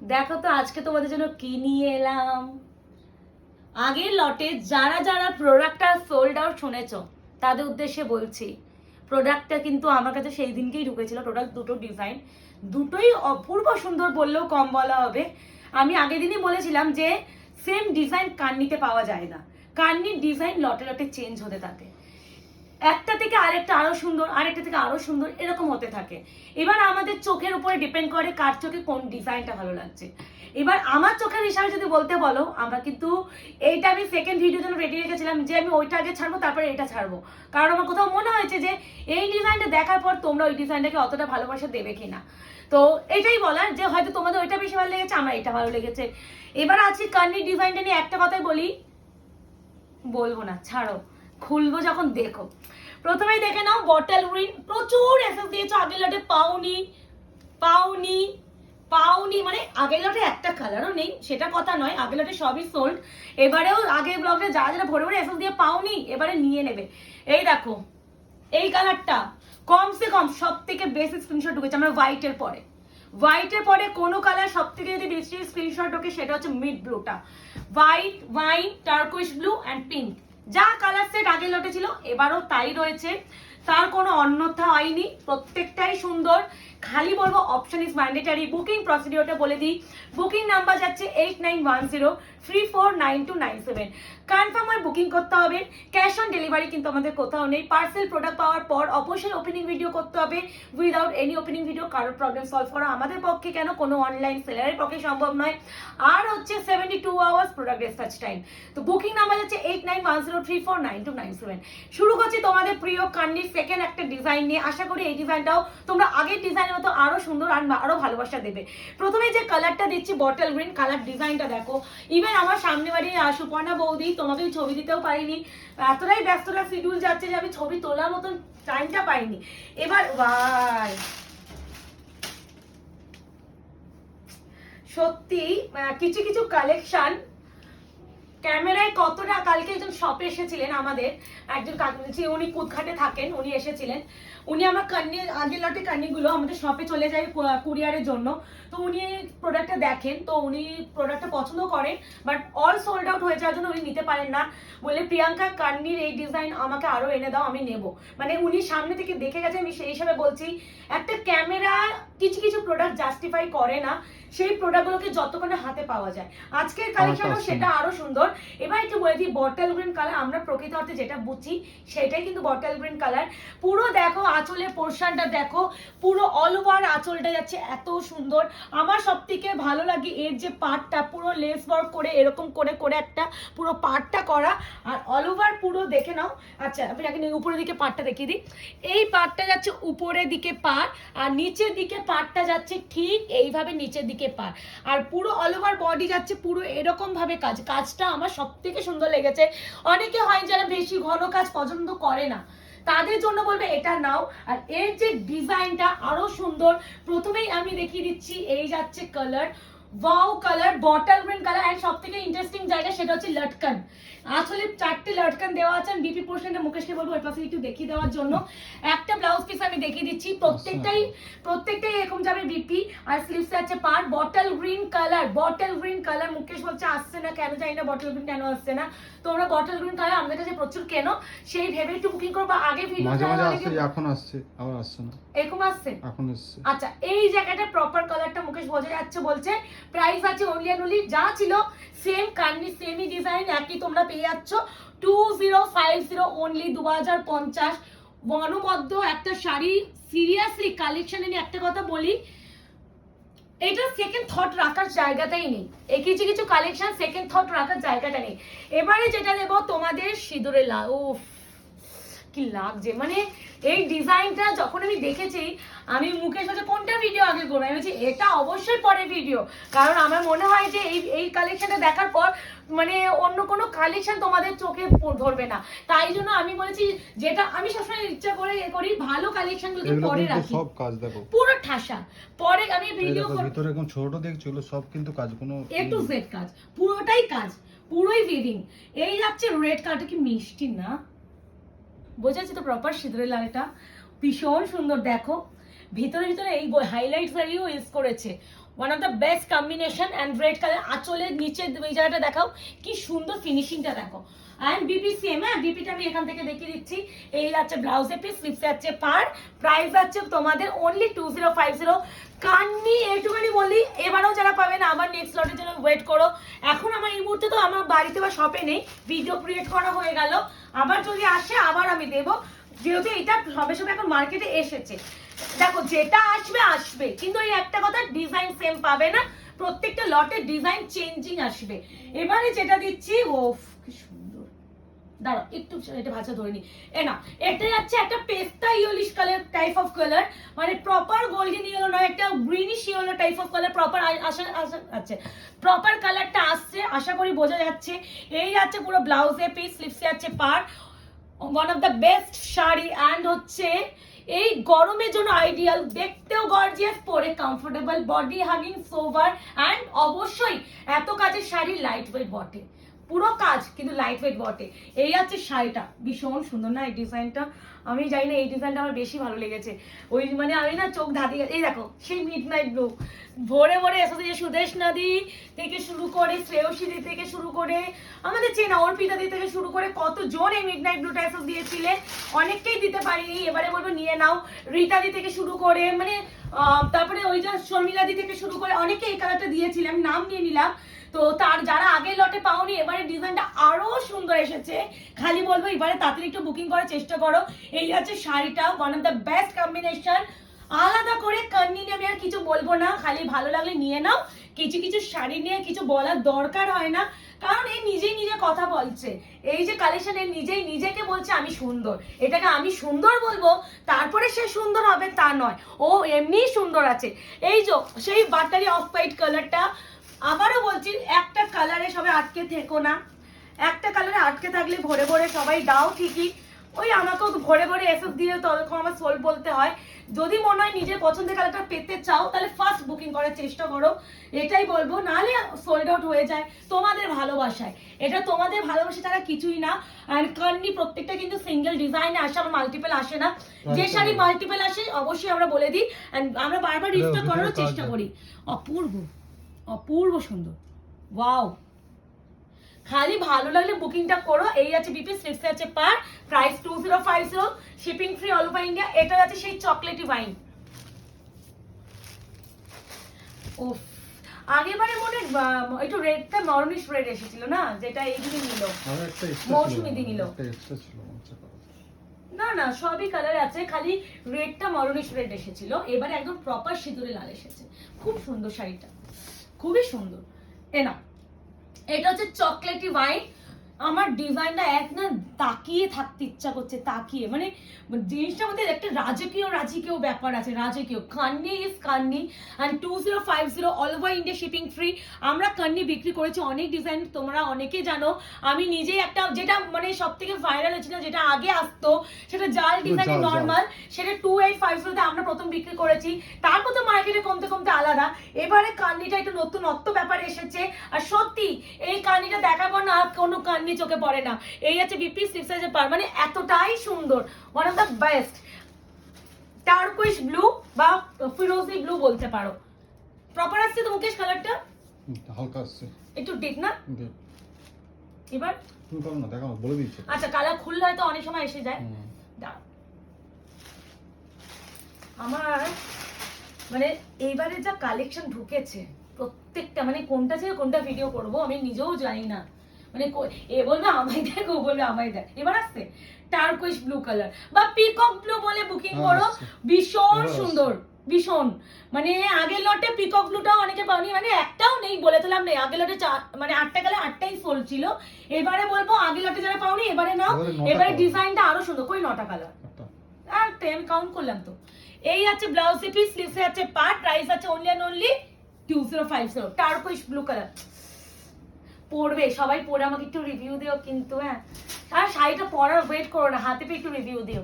দেখো তো আজকে তোমাদের জন্য কি নিয়ে এলাম। আগের লটে যারা যারা প্রোডাক্টটা সোল্ড আউট শুনেছ, তাদের উদ্দেশ্যে বলছি প্রোডাক্টটা কিন্তু আমার কাছে সেই দিনকেই ঢুকেছিল টোটাল দুটো ডিজাইন দুটোই অপূর্ব সুন্দর বললেও কম বলা হবে। আমি আগের দিনই বলেছিলাম যে সেম ডিজাইন কান্নিতে পাওয়া যায় না। কান্নির ডিজাইন লটে লটে চেঞ্জ হতে থাকে। একটা থেকে আরেকটা আরও সুন্দর, আরেকটা থেকে আরও সুন্দর এরকম হতে থাকে। এবার আমাদের চোখের উপরে ডিপেন্ড করে কার চোখে কোন ডিজাইনটা ভালো লাগছে। এবার আমার চোখের হিসাবে যদি বলতে বলো, আমরা কিন্তু এইটা আমি সেকেন্ড ভিডিওর জন্য রেডি রেখেছিলাম যে আমি ওইটা আগে ছাড়বো, তারপরে এটা ছাড়বো। কারণ আমার কোথাও মনে হয়েছে যে এই ডিজাইনটা দেখার পর তোমরা ওই ডিজাইনটাকে অতটা ভালোবাসা দেবে কিনা। তো এটাই বলার যে হয়তো তোমাদের ওইটা বেশি ভালো লেগেছে, আমার এটা ভালো লেগেছে। এবার আজকে কান্নির ডিজাইনটা নিয়ে একটা কথাই বলি। বলব না, ছাড়ো। খুলবো যখন দেখো। প্রথমেই দেখে নাও বটল গ্রিন প্রচুর এসএস দিয়েছ আগের লটে পাওনি পাওনি পাওনি মানে আগের লটে একটা কালারও নেই, সেটা কথা নয় আগের লটে সবই সোল্ড এবারেও আগের ব্লগে যারা যারা ভরে ভরে এসএস দিয়ে পাওনি, এবারে নিয়ে নেবে। এই দেখো, এই কালারটা কমসে কম সব থেকে বেশি স্ক্রিনশট ঢুকেছে আমরা হোয়াইটের পরে। হোয়াইটের পরে কোনো কালার সব থেকে যদি বেশি স্ক্রিনশট ঢোকে, সেটা হচ্ছে মিড ব্লুটা white wine turquoise blue and pink যা কালার সেট আগে লটে ছিল এবারও তাই রয়েছে। তার কোনো অন্যথা হয়নি, প্রত্যেকটাই সুন্দর। খালি বলব অপশন ইজ ম্যান্ডেটারি বুকিং প্রসিডিওরটা বলে দিই। বুকিং নাম্বার যাচ্ছে eight nine one zero three four nine two nine seven confirm হয়ে বুকিং করতে হবে। ক্যাশ অন ডেলিভারি কিন্তু আমাদের কোথাও নেই। পার্সেল প্রোডাক্ট পাওয়ার পর অবশ্যই ওপেনিং ভিডিও করতে হবে। উইদাউট এনি ওপেনিং ভিডিও কারোর প্রবলেম সলভ করা আমাদের পক্ষে কেন? কোনো অনলাইন সেলারের পক্ষে সম্ভব নয়। আর হচ্ছে seventy two hours product dispatch time তো বুকিং নাম্বার যাচ্ছে eight nine one zero three four nine two nine seven শুরু করছি তোমাদের প্রিয় কান্নির সেকেন্ড একটা ডিজাইন নিয়ে। আশা করি এই ডিজাইনটাও তোমরা আগের ডিজাইনের মতো আরও সুন্দর আর আরও ভালোবাসা দেবে। প্রথমে যে কালারটা দিচ্ছি বটল গ্রিন কালার ডিজাইনটা দেখো। ইভেন আমার সামনে বাড়ি সুপর্ণা বৌদি তোমাকে ছবি দিতেও পারিনি। এতটাই ব্যস্ততা শিডিউল যাচ্ছে যে আমি ছবি তোলার মতন টাইমটা পাইনি। এবার, ভাই। সত্যি কিছু কিছু কালেকশন ক্যামেরায় কতটা কালকে শপে এসেছিলেন আমাদের একজন কাকু যে উনি কুদঘাটে থাকেন, উনি এসেছিলেন। উনি আমার কান্নি আগের লটে কান্নিগুলো আমাদের শপে চলে যায় কুরিয়ারের জন্য। তো উনি প্রোডাক্টটা দেখেন, তো উনি প্রোডাক্টটা পছন্দ করেন বাট অল সোল্ড আউট হয়ে যাওয়ার জন্য উনি নিতে পারেন না। বলে, প্রিয়াঙ্কা, কান্নির এই ডিজাইন আমাকে আরও এনে দাও, আমি নেব। মানে উনি সামনে থেকে দেখে গেছে, আমি সেই হিসাবে বলছি, একটা ক্যামেরা কিছু কিছু প্রোডাক্ট জাস্টিফাই করে না। সেই প্রোডাক্টগুলোকে যতক্ষণে হাতে পাওয়া যায়। আজকের কালেকশনও সেটা আরও সুন্দর। এবার একটু বলে দিই বটল গ্রিন কালার আমরা প্রকৃত অর্থে যেটা বুঝছি সেটাই কিন্তু বটল গ্রিন কালার পুরো দেখো আঁচলের পোর্শনটা দেখো পুরো অল ওভার আঁচলটা যাচ্ছে এত সুন্দর। আমার সব থেকে ভালো লাগে এর যে পার্টটা পুরো লেস ওয়ার্ক করে এরকম করে করে একটা পুরো পার্টটা করা। আর অল ওভার পুরো দেখে নাও। আচ্ছা আমি আগে উপরের দিকে পার্টটা দেখিয়ে দিই। এই পার্টটা যাচ্ছে উপরের দিকে পার আর নিচের দিকে পার্টটা যাচ্ছে ঠিক এইভাবে নিচের দিকে পার। আর পুরো অল ওভার বডি যাচ্ছে, পুরো এরকম ভাবে কাজ। কাজটা আমার সব থেকে সুন্দর লেগেছে। অনেকে হয় যারা বেশি ঘন কাজ পছন্দ করে না, তাদের জন্য বলবে, এটা নাও। আর এর যে ডিজাইনটা আরও সুন্দর, প্রথমেই আমি দেখিয়ে দিচ্ছি, এই যাচ্ছে colour wow colour bottle green colour and সব থেকে ইন্টারেস্টিং জায়গা সেটা হচ্ছে লটকান। আসলে চারটে লটকান দেওয়া আছে বিপি পোর্শনটা মুকেশকে বলব ওই পাশে একটু দেখিয়ে দেওয়ার জন্য। একটা ব্লাউজ পিস আমি দেখিয়ে দিচ্ছি। প্রত্যেকটাই প্রত্যেকটাই এরকম যাবে বিপি আর স্লিভসে আছে per bottle green colour bottle green colour Mukesh বলছে আসছে না কেন জানি না বটল গ্রিন কেন আসছে না? তোমরা বটল গ্রিন কালার আমাদের কাছে প্রচুর কেন সেই ভেবে একটু বুকিং করব। আগে ভিডিও মাঝে মাঝে আসছে এখন আসছে আবার আসছে না। এরকম আসছে? এখন এসছে। আচ্ছা এই জায়গাটা প্রপার কালারটা মুকেশ বোঝা যাচ্ছে বলছে প্রাইস আছে অনলি অ্যান্ড অনলি যা ছিল সেম কান্নি সেমই ডিজাইন একই তোমরা পেয়ে যাচ্ছ। Two zero five zero only দু হাজার পঞ্চাশ। বনবদ্ধ একটা শাড়ি সিরিয়াসলি কালেকশনে নিয়ে একটা কথা বলি, এটা সেকেন্ড থট রাখার জায়গাটাই নেই। এই কিছু কিছু কালেকশন সেকেন্ড থট রাখার জায়গাটা নেই। এবারে যেটা নেব তোমাদের সিঁদুরে লা উফ। কি লাগছে? মানে এই ডিজাইনটা যখন আমি দেখেছি আমি মুকেশ বলছে কোনটা ভিডিও আগে করব? আমি বলছি এটা অবশ্যই পরে ভিডিও কারণ আমার মনে হয় যে এই এই কালেকশনটা দেখার পর মানে অন্য কোনো কালেকশন তোমাদের চোখে ধরবে না। তাই জন্য আমি বলেছি যেটা আমি সবসময় ইচ্ছা করে এ করি ভালো কালেকশন যদি পরে রাখি। সব কাজ দেখো। পুরো ঠাসা। পরে আমি ভিডিও ভিতরে এখন ছোট দেখছ এগুলো সব কিন্তু কাজ কোনো এ টু জেড কাজ পুরোটাই কাজ পুরোই উইভিং এই যাচ্ছে রেড কালারটা কি মিষ্টি না? বোঝা যাচ্ছে তো প্রপার সিঁদুরের লালটা। ভীষণ সুন্দর, দেখো। ভিতরে ভিতরে এই হাইলাইট শাড়িও ইউজ করেছে। One of the best combination and red colour আঁচলের নিচে এই জায়গাটা দেখাও, কি সুন্দর ফিনিশিংটা দেখো। অ্যান্ড বিপি সেম হ্যাঁ বিপিটা আমি এখান থেকে দেখিয়ে দিচ্ছি। এই যাচ্ছে ব্লাউজে পিস স্লিপসে যাচ্ছে পার প্রাইস আছে তোমাদের only two zero five zero Kanni, এইটুখানি বলি এবারেও যারা পাবেন আবার নেক্সট লটের জন্য ওয়েট করো। এখন আমার এই মুহূর্তে তো আমার বাড়িতে বা শপে নেই ভিডিও ক্রিয়েট করা হয়ে গেল। আবার যদি আসে, আবার আমি দেবো। যেহেতু এটা সবে সবে এখন মার্কেটে এসেছে। দেখো, যেটা আসবে আসবে। কিন্তু এই একটা কথা ডিজাইন সেম পাবে না। প্রত্যেকটা লটের ডিজাইন চেঞ্জিং আসবে। এবারে যেটা দিচ্ছি ও কি সুন্দর। দাঁড়াও, একটু এটা ভাষা ধরে নি। এ না, এটা যাচ্ছে একটা পেস্তা yellowish colour type of colour মানে প্রপার গোল্ডেন ইয়েলো নয়, একটা greenish yellow type of colour proper আসা আসা আছে। প্রপার কালারটা আসছে, আশা করি বোঝা যাচ্ছে। এই যাচ্ছে পুরো ব্লাউজে পিস স্লিপসে যাচ্ছে per one of the best sari and হচ্ছে এই গরমে জন্য আইডিয়াল দেখতেও গর্জিয়াস পরে comfortable body hugging sober and অবশ্যই এত কাজের শাড়ি লাইট ওয়েট বটে। পুরো কাজ কিন্তু লাইট ওয়েট বটে। এই আছে শাড়িটা। ভীষণ সুন্দর না এই ডিজাইনটা আমি জানি না, এই ডিজাইনটা আমার বেশি ভালো লেগেছে। ওই মানে আমি না চোখ ধাঁধি এই দেখো, সেই মিড নাইট ব্লু ভোরে ভোরে এসেছে যে সুদেশ নদী থেকে শুরু করে শ্রেয়সীদি থেকে শুরু করে আমাদের চেনা অর্পিতা দি থেকে শুরু করে কতজন এই মিড নাইট ব্লুটা এসেস দিয়েছিলে? অনেককেই দিতে পারিনি। এবারে বলব, নিয়ে নাও। রীতাদি থেকে শুরু করে মানে তারপরে ওই যে শর্মিলাদি থেকে শুরু করে অনেকে এই কালারটা দিয়েছিলাম, নাম নিয়ে নিলাম। তো তার যারা আগের লটে পাওনি, এবারে ডিজাইনটা আরও সুন্দর এসেছে। খালি বলব, এবারে তাড়াতাড়ি একটু বুকিং করার চেষ্টা করো। এই হচ্ছে শাড়িটা one of the best combination আলাদা করে কান্নি আমি আর কিছু বলব না, খালি ভালো লাগলে নিয়ে নাও। কিছু কিছু শাড়ি নিয়ে কিছু বলার দরকার হয় না, কারণ এই নিজেই নিজে কথা বলছে। এই যে কালেকশন এর নিজেই নিজেকে বলছে আমি সুন্দর। এটাকে আমি সুন্দর বলব, তারপরে সে সুন্দর হবে তা নয়। ও এমনিই সুন্দর আছে। এই যে সেই বাটারি অফ হোয়াইট কালারটা, আবারও বলছি, একটা কালারে সবাই আটকে থেকো না। একটা কালারে আটকে থাকলে ভরে ভরে সবাই দাও ঠিকই। ওই আমাকেও তো ভরে ভরে এসএস দিয়ে তখন আমার সোল বলতে হয়। যদি মনে হয় নিজের পছন্দের কালারটা পেতে চাও তাহলে ফার্স্ট বুকিং করার চেষ্টা করো। এটাই বলব নাহলে সোল্ড আউট হয়ে যায় তোমাদের ভালোবাসায়। এটা তোমাদের ভালোবাসা ছাড়া কিছুই না। আর কান্নি প্রত্যেকটা কিন্তু সিঙ্গেল ডিজাইনে আসে আমার মাল্টিপল আসে না। যে শাড়ি. মাল্টিপল আসে অবশ্যই আমরা বলে দিই। আমরা বারবার রিস্টোর ভিতরে করারও চেষ্টা করি। অপূর্ব অপূর্ব সুন্দর। ওয়াও খালি ভালো লাগলে বুকিংটা করো। এই আছে বিপি স্লিপসে আছে per price two zero five zero shipping free all over India এটা আছে সেই চকলেটি ওয়াইন ও আগেবারে মনে একটু রেডটা মরনিশ রেড এসেছিল না? যেটা এইদিকে নিল। মৌসুমী দিয়ে নিল। না না সবই কালার আছে খালি রেডটা মরনিশ রেড এসেছিল। এবারে একদম প্রপার সিঁদুরে লাল এসেছে। খুব সুন্দর শাড়িটা। খুবই সুন্দর। এ না এটা হচ্ছে চকলেটি ওয়াইন আমার ডিজাইনটা এক না তাকিয়ে থাকতে ইচ্ছা করছে তাকিয়ে। মানে জিনিসটা মধ্যে একটা রাজকীয় রাজকীয় ব্যাপার আছে রাজকীয়। কান্নি is Kanni and two zero five zero all over India shipping free আমরা কান্নি বিক্রি করেছি অনেক ডিজাইন তোমরা অনেকেই জানো। আমি নিজেই একটা যেটা মানে সব থেকে ভাইরাল হয়েছিল যেটা আগে আসতো সেটা জাল ডিজাইন। নর্মাল সেটা টু এইট ফাইভ জিরোতে আমরা প্রথম বিক্রি করেছি। তারপর তো মার্কেটে কমতে কমতে আলাদা। এবারে কান্নিটা একটু নতুনত্ব ব্যাপার এসেছে। আর সত্যি এই কান্নিটা দেখাবো না কোনো কান্নি চোখে পড়ে না। এই হচ্ছে বিপি সিক্স সাইজের পার মানে এতটাই সুন্দর। One of the best turquoise blue বা ফিরোজি ব্লু বলতে পারো। প্রপার আসছে তো মুকেশ কালারটা হালকা আসছে। একটু ডিপ না? এবার? না দেখাও বলে দিচ্ছি। আচ্ছা কালার খুললে হয়তো অনেক সময় এসে যায়। আমার মানে এইবারে যা কালেকশন ঢুকেছে প্রত্যেকটা মানে কোনটা ছেড়ে কোনটা ভিডিও করব আমি নিজেও জানি না। মানে এ বলবে আমায় দেখ ও বলবে আমায় দেখ। এবার আসছে। টার্কুইশ ব্লু কালার বা পিকক ব্লু বলে বুকিং হ্যাঁ, করো। ভীষণ সুন্দর ভীষণ। মানে আগের লটে পিকক ব্লুটা অনেকে পাওনি। মানে একটাও নেই বলে দিলাম নেই। আগের লটে মানে আটটা গেলে আটটাই সোল ছিল। এবারে বলব আগের লটে যারা পাওনি এবারে নাও। এবারে। ডিজাইনটা আরও সুন্দর। কই নটা কালার। আর টেন কাউন্ট করলাম তো। এই আছে ব্লাউজ পিস স্লিভসে আছে পার্ট প্রাইস আছে only and only two zero five zero turquoise blue colour পড়বে, সবাই পরে আমাকে একটু রিভিউ দিও কিন্তু হ্যাঁ। আর শাড়িটা পরার ওয়েট করো না, হাতে পেয়ে একটু রিভিউ দিও।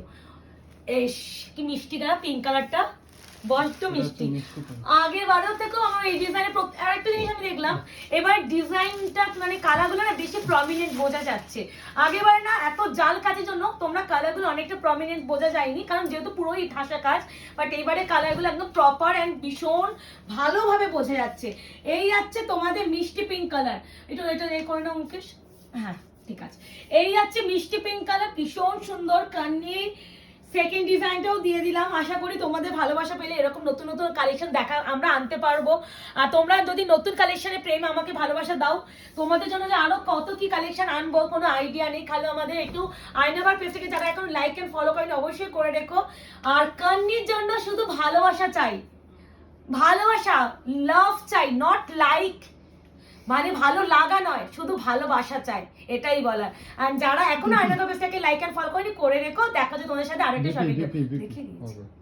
এস, কি মিষ্টি না পিঙ্ক কালারটা বড্ড মিষ্টি। আগের বারেও থেকেও আমার এই ডিজাইনের আর একটা জিনিস আমি দেখলাম এবার ডিজাইনটা মানে কালারগুলো না বেশি প্রমিনেন্ট বোঝা যাচ্ছে। আগেরবার না এত জাল কাজের জন্য তোমরা কালারগুলো অনেকটা প্রমিনেন্ট বোঝা যায়নি কারণ যেহেতু পুরোই ঠাসা কাজ বাট এইবারে কালারগুলো একদম প্রপার অ্যান্ড ভীষণ ভালোভাবে বোঝা যাচ্ছে। এই যাচ্ছে তোমাদের মিষ্টি পিঙ্ক কালার এটা এটা এই করে নাও মুকেশ। হ্যাঁ ঠিক আছে। এই যাচ্ছে মিষ্টি পিঙ্ক কালার ভীষণ সুন্দর কান্নি সেকেন্ড ডিজাইনটাও দিয়ে দিলাম। আশা করি তোমাদের ভালোবাসা পেলে এরকম নতুন নতুন কালেকশন দেখা, আমরা আনতে পারব। আর তোমরা যদি নতুন কালেকশনে প্রেম আমাকে ভালোবাসা দাও, তোমাদের জন্য যে আরও কত কি কালেকশন আনব কোনো আইডিয়া নেই। খালি আমাদের একটু আয়নাবার পেজ থেকে যারা এখন লাইক এন্ড ফলো করেন, অবশ্যই করে রেখো আর কান্নির জন্য শুধু ভালোবাসা চাই। ভালোবাসা লাভ চাই নট লাইক মানে ভালো লাগা নয় শুধু ভালোবাসা চাই এটাই বলার। আর যারা এখনও আয়না লাইক এন্ড ফলো করেনি করে রেখো দেখা যায় তোমাদের সাথে আরেকটা সবাই সঠিক হবে।